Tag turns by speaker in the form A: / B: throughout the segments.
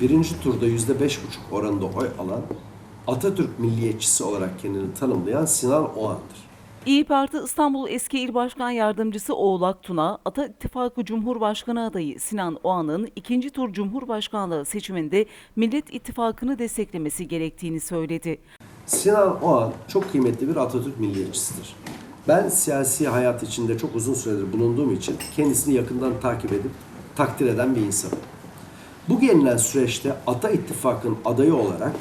A: Birinci turda yüzde beş buçuk oranında oy alan Atatürk milliyetçisi olarak kendini tanımlayan Sinan Oğan'dır.
B: İyi Parti İstanbul Eski İl Başkan Yardımcısı Oğlak Tuna, Ata İttifakı Cumhurbaşkanı adayı Sinan Oğan'ın ikinci tur Cumhurbaşkanlığı seçiminde Millet İttifakı'nı desteklemesi gerektiğini söyledi.
A: Sinan Oğan çok kıymetli bir Atatürk milliyetçisidir. Ben siyasi hayat içinde çok uzun süredir bulunduğum için kendisini yakından takip edip takdir eden bir insanım. Bu gelinen süreçte Ata İttifakı'nın adayı olarak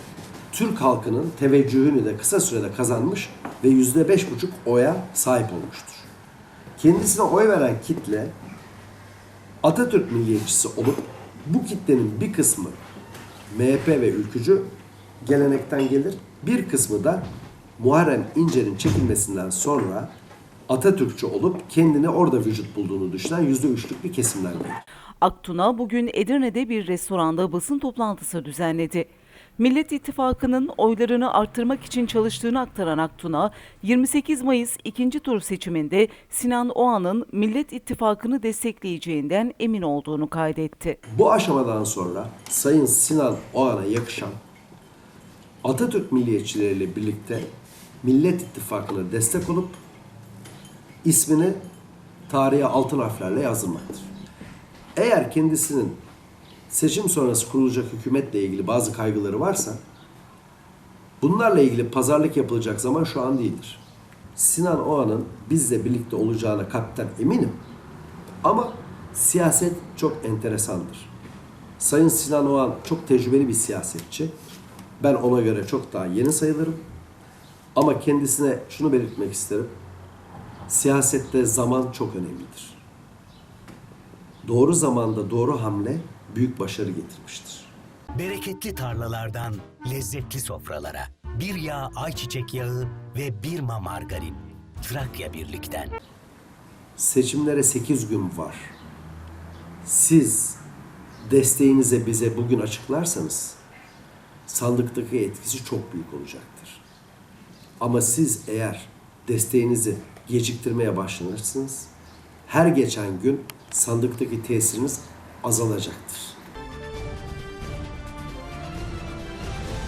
A: Türk halkının teveccühünü de kısa sürede kazanmış ve yüzde beş buçuk oya sahip olmuştur. Kendisine oy veren kitle Atatürk milliyetçisi olup bu kitlenin bir kısmı MHP ve ülkücü gelenekten gelir. Bir kısmı da Muharrem İnce'nin çekilmesinden sonra Atatürkçü olup kendini orada vücut bulduğunu düşünen yüzde üçlük bir kesimden gelir.
B: Aktuna bugün Edirne'de bir restoranda basın toplantısı düzenledi. Millet İttifakı'nın oylarını arttırmak için çalıştığını aktaran Aktuna, 28 Mayıs ikinci tur seçiminde Sinan Oğan'ın Millet İttifakı'nı destekleyeceğinden emin olduğunu kaydetti.
A: Bu aşamadan sonra Sayın Sinan Oğan'a yakışan Atatürk milliyetçileriyle birlikte Millet İttifakı'na destek olup ismini tarihe altın harflerle yazdırmaktır. Eğer kendisinin seçim sonrası kurulacak hükümetle ilgili bazı kaygıları varsa bunlarla ilgili pazarlık yapılacak zaman şu an değildir. Sinan Oğan'ın bizle birlikte olacağına kalpten eminim. Ama siyaset çok enteresandır. Sayın Sinan Oğan çok tecrübeli bir siyasetçi. Ben ona göre çok daha yeni sayılırım. Ama kendisine şunu belirtmek isterim. Siyasette zaman çok önemlidir. Doğru zamanda doğru hamle büyük başarı getirmiştir.
C: Bereketli tarlalardan lezzetli sofralara. Bir yağ ayçiçek yağı ve bir ma margarin. Trakya Birlik'ten.
A: Seçimlere 8 gün var. Siz desteğinize bize bugün açıklarsanız sandıktaki etkisi çok büyük olacaktır. Ama siz eğer desteğinizi geciktirmeye başlanırsınız, her geçen gün sandıktaki tesiriniz azalacaktır.